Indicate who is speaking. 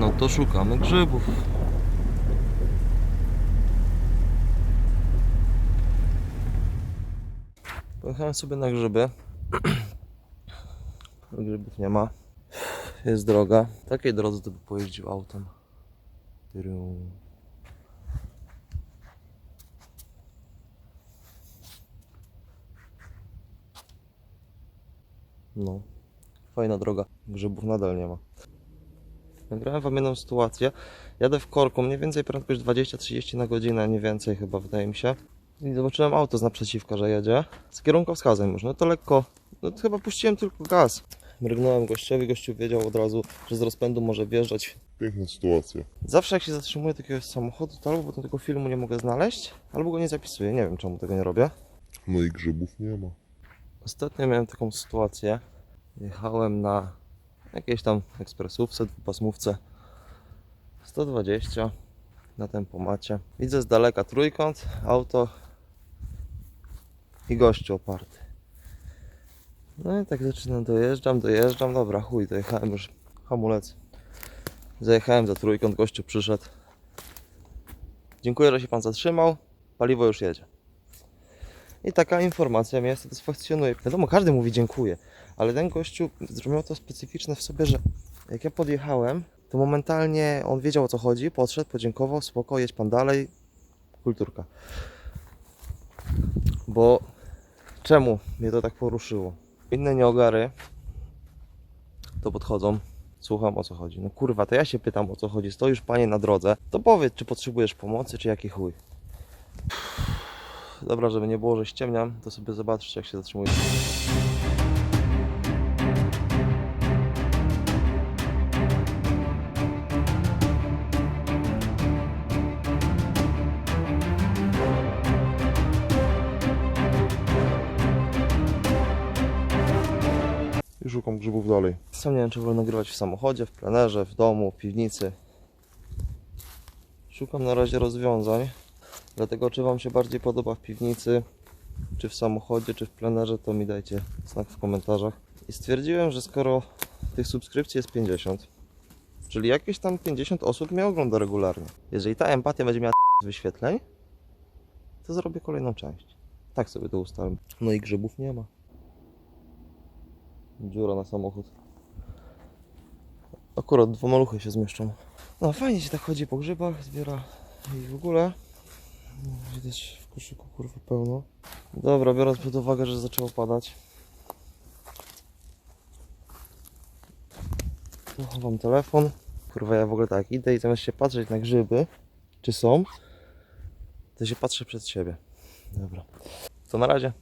Speaker 1: No to szukamy grzybów. Pojechałem sobie na grzyby. Grzybów nie ma. Jest droga. Takiej drodze to by pojeździł autem. No. Fajna droga. Grzybów nadal nie ma. Nagrałem wam jedną sytuację. Jadę w korku, mniej więcej prędkość 20-30 na godzinę, nie więcej chyba, wydaje mi się. I zobaczyłem auto z naprzeciwka, że jedzie. Z kierunkowskazem już, no to lekko, no to chyba puściłem tylko gaz. Mrygnąłem gościowi, gościu wiedział od razu, że z rozpędu może wjeżdżać.
Speaker 2: Piękna sytuacja.
Speaker 1: Zawsze jak się zatrzymuję do jakiegoś samochodu, to albo potem tego filmu nie mogę znaleźć, albo go nie zapisuję. Nie wiem czemu tego nie robię.
Speaker 2: No i grzybów nie ma.
Speaker 1: Ostatnio miałem taką sytuację. Jechałem na jakiejś tam ekspresówce, dwupasmówce 120 na tempomacie. Widzę z daleka trójkąt, auto i gościu oparty. No i tak zaczynam, dojeżdżam, dojeżdżam, dobra, chuj, dojechałem już, hamulec. Zajechałem za trójkąt, gościu przyszedł. Dziękuję, że się pan zatrzymał, paliwo już jedzie. I taka informacja mnie satysfakcjonuje. Wiadomo, każdy mówi dziękuję, ale ten gościu miał to specyficzne w sobie, że jak ja podjechałem, to momentalnie on wiedział o co chodzi, podszedł, podziękował, spoko, jedź pan dalej, kulturka. Bo czemu mnie to tak poruszyło? Inne nieogary to podchodzą, słucham o co chodzi. No kurwa, to ja się pytam o co chodzi, stoisz panie na drodze, to powiedz czy potrzebujesz pomocy, czy jaki chuj. Dobra, żeby nie było, że ściemniam, to sobie zobaczcie jak się zatrzymuje.
Speaker 2: I szukam grzybów dalej.
Speaker 1: Sam nie wiem, czy wolno nagrywać w samochodzie, w plenerze, w domu, w piwnicy. Szukam na razie rozwiązań. Dlatego, czy Wam się bardziej podoba w piwnicy, czy w samochodzie, czy w plenerze, to mi dajcie znak w komentarzach. I stwierdziłem, że skoro tych subskrypcji jest 50, czyli jakieś tam 50 osób mnie ogląda regularnie. Jeżeli ta empatia będzie miała wyświetleń, to zrobię kolejną część. Tak sobie to ustalam. No i grzybów nie ma. Dziura na samochód. Akurat dwa maluchy się zmieszczą. No fajnie się tak chodzi po grzybach, zbiera i w ogóle. Widać w koszyku kurwa pełno. Dobra, biorąc pod uwagę, że zaczęło padać. Tu chowam telefon. Kurwa ja w ogóle tak idę i zamiast się patrzeć na grzyby, czy są, to się patrzę przed siebie. Dobra. To na razie.